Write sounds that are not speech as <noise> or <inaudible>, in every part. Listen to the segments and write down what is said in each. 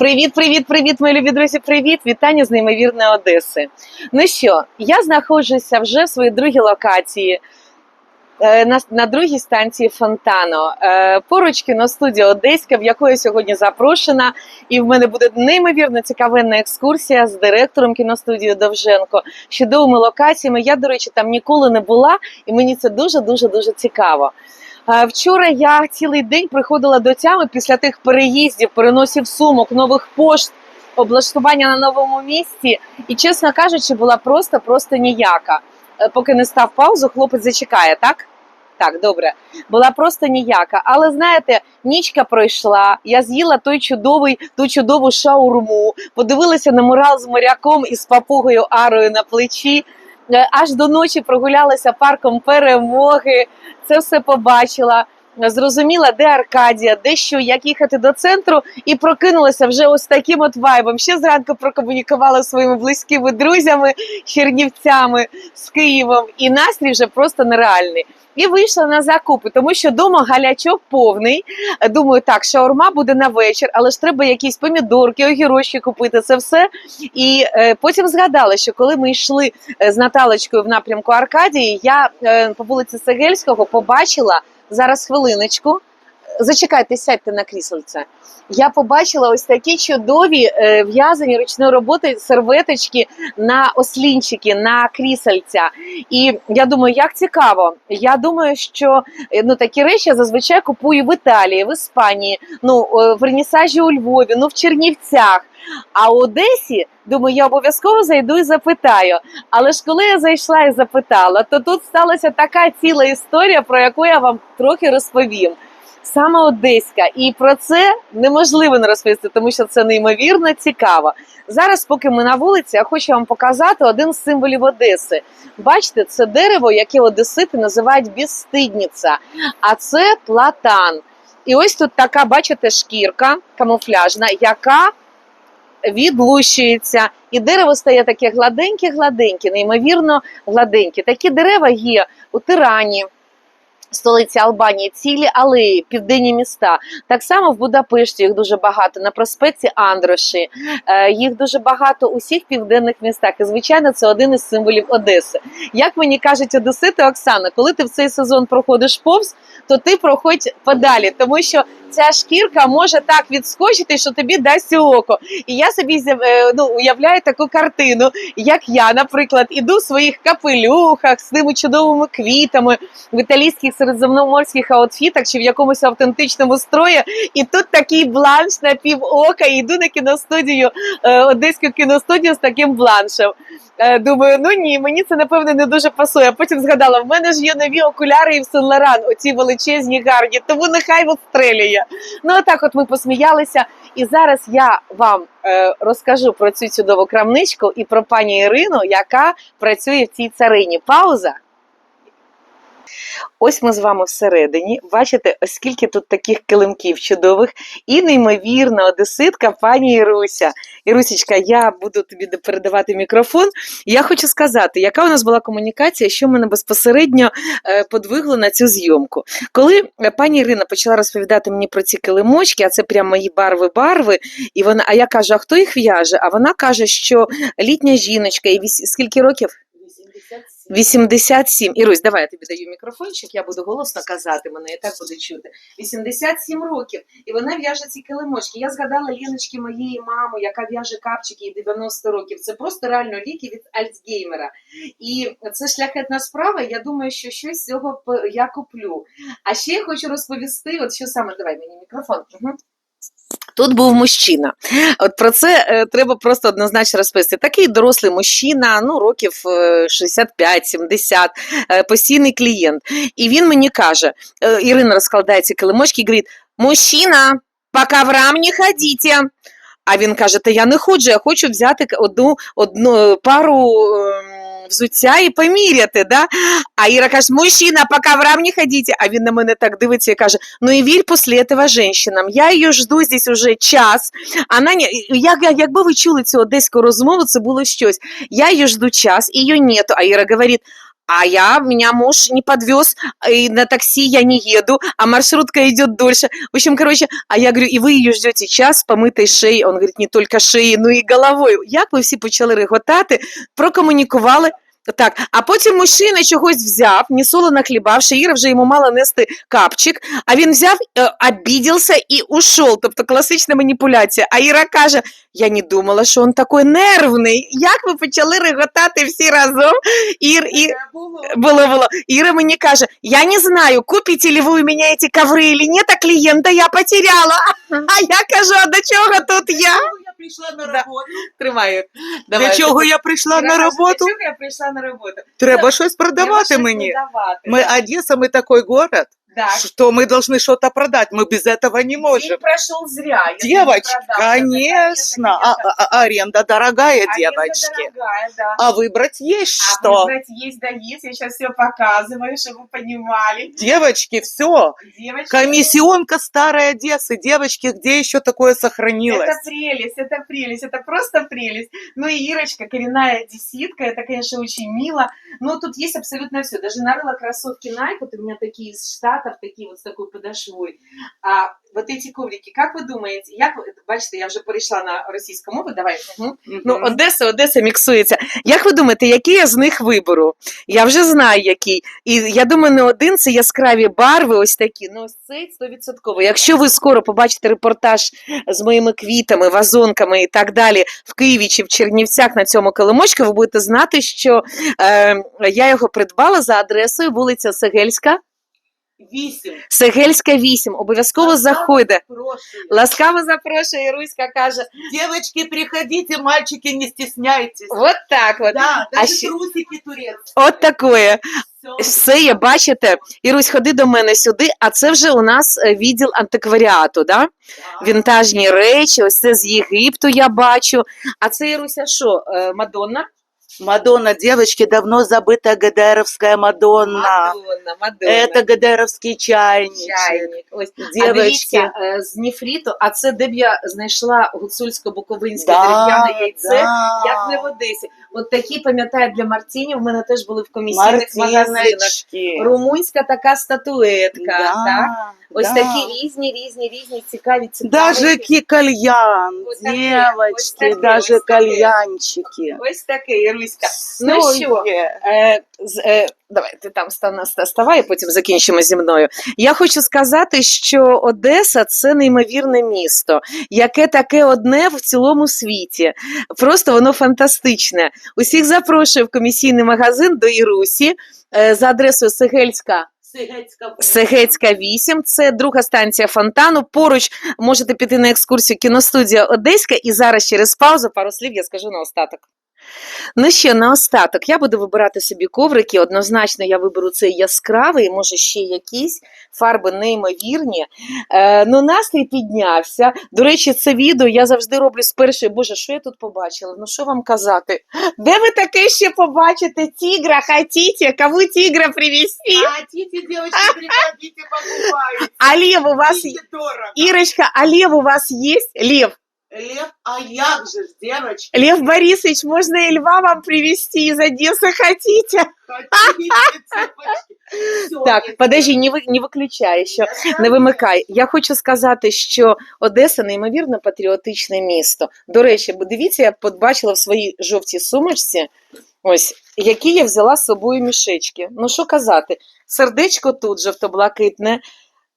Привіт, привіт, привіт, мої любі друзі. Привіт! Вітання з неймовірної Одеси. Ну що, я знаходжуся вже в своїй другій локації. е, На, на другій станції Фонтано. Е, Поруч кіностудія Одеська, в яку я сьогодні запрошена, і в мене буде неймовірно цікавенна екскурсія з директором кіностудії Довженко, чудовими локаціями. Я, до речі, там ніколи не була, і мені це дуже дуже дуже цікаво. Е, Вчора я цілий день приходила до тями після тих переїздів, переносів сумок, нових пошт, облаштування на новому місці. І, чесно кажучи, була просто просто ніяка. Е, Поки не став паузу, хлопець зачекає, так? Так, добре. Була просто ніяка. Але знаєте, нічка пройшла. Я з'їла той чудовий, ту чудову шаурму, подивилася на мурал з моряком із папугою Арою на плечі. Е, Аж до ночі прогулялася парком перемоги. Це все побачила. Зрозуміла, де Аркадія, де що, як їхати до центру, і прокинулася вже ось таким от вайбом. Ще зранку прокомунікувала своїми близькими друзями, чернівцями з Києвом, і настрій вже просто нереальний. І вийшла на закупи, тому що дома галячок повний. Думаю, так, шаурма буде на вечір, але ж треба якісь помідорки, огірочки купити. Це все. І е, потім згадала, що коли ми йшли е, з Наталочкою в напрямку Аркадії, я е, по вулиці Сегельського побачила зараз хвилиночку. Зачекайте, сядьте на кріслице. Я побачила ось такі чудові е, в'язані ручної роботи серветочки на ослінчики, на крісельця. І я думаю, як цікаво. Я думаю, що е, ну такі речі я зазвичай купую в Італії, в Іспанії, ну е, в Вернісажі у Львові, ну в Чернівцях. А у Одесі, думаю, я обов'язково зайду і запитаю. Але ж коли я зайшла і запитала, то тут сталася така ціла історія, про яку я вам трохи розповім. Саме Одеська, і про це неможливо не розповісти, тому що це неймовірно цікаво. Зараз, поки ми на вулиці, я хочу вам показати один з символів Одеси. Бачите, це дерево, яке одесити називають безстидниця, а це платан. І ось тут така, бачите, шкірка камуфляжна, яка відлущується, і дерево стає таке гладеньке-гладеньке, неймовірно гладеньке. Такі дерева є у Тирані. Столиці Албанії, цілі алеї, південні міста. Так само в Будапешті їх дуже багато, на проспекті Андроші. Е, їх дуже багато у всіх південних містах. І, звичайно, це один із символів Одеси. Як мені кажуть Одесити, Оксана, коли ти в цей сезон проходиш повз, то ти проходь подалі, тому що ця шкірка може так відскочити, що тобі дасть око. І я собі е, ну, уявляю таку картину, як я, наприклад, іду в своїх капелюхах з тими чудовими квітами в італійських середземноморських аутфітах чи в якомусь автентичному строї, і тут такий бланш на пів ока, і йду на кіностудію, е, одеську кіностудію з таким бланшем. Е, Думаю, ну ні, мені це напевне не дуже пасує. А потім згадала, в мене ж є нові окуляри і в Сен Лоран, оці величезні гарні, тому нехай відстрелює. Ну отак, от ми посміялися. І зараз я вам е, розкажу про цю чудову крамничку і про пані Ірину, яка працює в цій царині. Пауза. Ось ми з вами всередині. Бачите, ось скільки тут таких килимків чудових, і неймовірна одеситка пані Іруся. Ірусічка, я буду тобі передавати мікрофон. Я хочу сказати, яка у нас була комунікація, що мене безпосередньо е, подвигло на цю зйомку. Коли е, пані Ірина почала розповідати мені про ці килимочки, а це прямо мої барви-барви, і вона, а я кажу, а хто їх в'яже? А вона каже, що літня жіночка, і скільки років? 87. Ірусь, давай я тобі даю мікрофончик, я буду голосно казати, мене і так буде чути. 87 років. І вона в'яже ці килимочки. Я згадала Леночки моєї мами, яка в'яже капчики їй 90 років. Це просто реально ліки від Альцгеймера. І це шляхетна справа. Я думаю, що щось з цього я куплю. А ще я хочу розповісти, от що саме, давай мені мікрофон. Угу. Тут був мужчина. От про це е, треба просто однозначно розповісти. Такий дорослий мужчина, ну років е, 65-70, е, постійний клієнт. І він мені каже: е, Ірина розкладає ці килимочки і говорить: мужчина, по коврам не ходіть. А він каже: Та я не ходжу, я хочу взяти одну, одну пару. Взуття і поміряти, да? А Іра каже, мужчина, по коврам не ходіть. А він на мене так дивиться і каже, ну і вірь після цього жінкам. Я її жду здесь уже час. Она не... як- якби ви чули цю одеську розмову, це було щось. Я її жду час, її нету. А Іра говорить, а я, меня муж не подвез, и на такси я не еду, а маршрутка идет дольше. В общем, короче, а я говорю, и вы ее ждете час помытой шеей? Он говорит, не только шеей, но і головою. Як ви всі почали реготати, прокомунікували. Так, а потім мужчина чогось взяв, ні соло нахлібавши, Іра вже йому мала нести капчик, а він взяв, е, обідівся і ушов. Тобто класична маніпуляція. А Іра каже: я не думала, що він такий нервний. Як ви почали реготати всі разом? Ір, і... Було, було. Іра мені каже, я не знаю, купите ли ви у мене ці коври или нет, а клієнта я потеряла. А я кажу, а до чого тут я? Прийшла на роботу? Тримаю. Для чого я прийшла на роботу? Для чого я прийшла на роботу? Треба щось продавати мені. Ми Одеса, ми такий город, Так. что мы должны что-то продать. Мы без этого не День можем. прошел зря. не Девочки, продал. конечно, а- конечно. а- а- аренда дорогая, Аренда девочки. дорогая, да. А выбрать есть А что. выбрать есть да есть. Я сейчас все показываю, чтобы вы понимали. Девочки, все. Девочки, Комиссионка старой Одессы. Девочки, где еще такое сохранилось? Это прелесть, это прелесть, это просто прелесть. Ну и Ирочка, коренная одесситка, это, конечно, очень мило. Но тут есть абсолютно все. Даже нарыла кроссовки Nike, вот у меня такие из Штатов, такие вот с такой подошвой. А вот эти коврики, как вы думаете, як ви, бачите, я вже перейшла на російську мову, давай. Угу. Ну, Одеса, Одеса міксується. Як ви думаєте, який я з них виберу? Я вже знаю, який. І я думаю, не один це яскраві барви, ось такі. Ну, ось цей стовідсотково. Якщо ви скоро побачите репортаж з моїми квітами, вазонками і так далі в Києві чи в Чернівцях на цьому килимочку, ви будете знати, що е, я його придбала за адресою вулиця Сегельська. Вісім. Сегельська 8. Обов'язково заходьте. Ласкаво запрошує, Іруська каже. Девочки, приходите, мальчики, не стесняйтесь. От так от. Да, А даже щ- трусики турецкие. От такое. Все є, бачите. Ірусь, ходи до мене сюди, а це вже у нас е, відділ антикваріату, да? Да. Вінтажні речі, ось це з Єгипту я бачу. А це Іруся, що, е, Мадонна? Мадонна, девочки, давно забытая ГДРовская Мадонна. Мадонна, Мадонна. Это ГДРовский чайничек. чайник. Ось. А дивіться, е, з нефріту, а це де б я знайшла гуцульсько-буковинське Да, дерев'яне яйце, да. як не в Одесі. От такі, пам'ятаю, для Мартінів в мене теж були в комісійних магазинах. Румунська така статуетка, Да, так? Ось да. такі різні, різні, різні цікаві цікаві. Даже кальян, такие, даже такие. кальянчики. Ось таке, Іруська. Ну що? Е, е, давай, ти там ставай, потім закінчимо зі мною. Я хочу сказати, що Одеса це неймовірне місто, яке таке одне в цілому світі. Просто воно фантастичне. Усіх запрошую в комісійний магазин до Ірусі е, за адресою Сегельська. Сигецька Сегецька 8, це друга станція фонтану. Поруч можете піти на екскурсію кіностудія Одеська. І зараз через паузу пару слів я скажу на остаток. Ну що, на остаток, я буду вибирати собі коврики. Однозначно, я виберу цей яскравий, може ще якісь фарби неймовірні. Е, ну, настрій піднявся. До речі, це відео я завжди роблю з першої. Боже, що я тут побачила? Ну що вам казати? Де ви таке ще побачите? Тігра, хотіте? Кому тігра привезти? Хотите, девочки, приходите, покупайте. А лев у вас. Ирочка, а лев у вас есть? Лев. Лев, а як же ж, девочки, Лев Борисович, можно и льва вам привезти из Одессы хотите? хотите, <laughs> Так, подожди, не, ви, не виключай ще. Не вимикай. Я хочу сказати, що Одеса неймовірно патріотичне місто. До речі, дивіться, я побачила в своїй жовтій сумочці, ось, які я взяла з собою мішечки. Ну що казати, сердечко тут жовто-блакитне.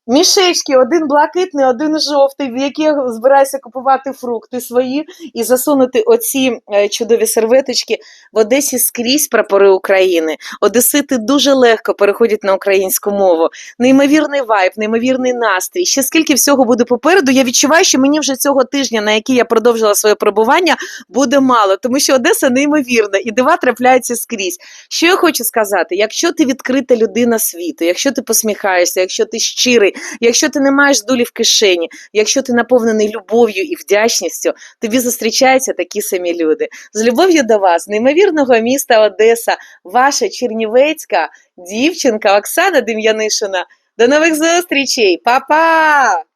Мішечки, один блакитний, один жовтий, в які я збираюся купувати фрукти свої і засунути оці е, чудові серветочки в Одесі скрізь прапори України. Одесити дуже легко переходять на українську мову. Неймовірний вайб, неймовірний настрій. Ще скільки всього буде попереду. Я відчуваю, що мені вже цього тижня, на який я продовжила своє перебування, буде мало, тому що Одеса неймовірна і дива трапляються скрізь. Що я хочу сказати? Якщо ти відкрита людина світу, якщо ти посміхаєшся, якщо ти щирий, якщо ти не маєш долі в кишені, якщо ти наповнений любов'ю і вдячністю, тобі зустрічаються такі самі люди. З любов'ю до вас, неймовірного міста Одеса, ваша чернівецька дівчинка Оксана Дем'янишина. До нових зустрічей, Па-па!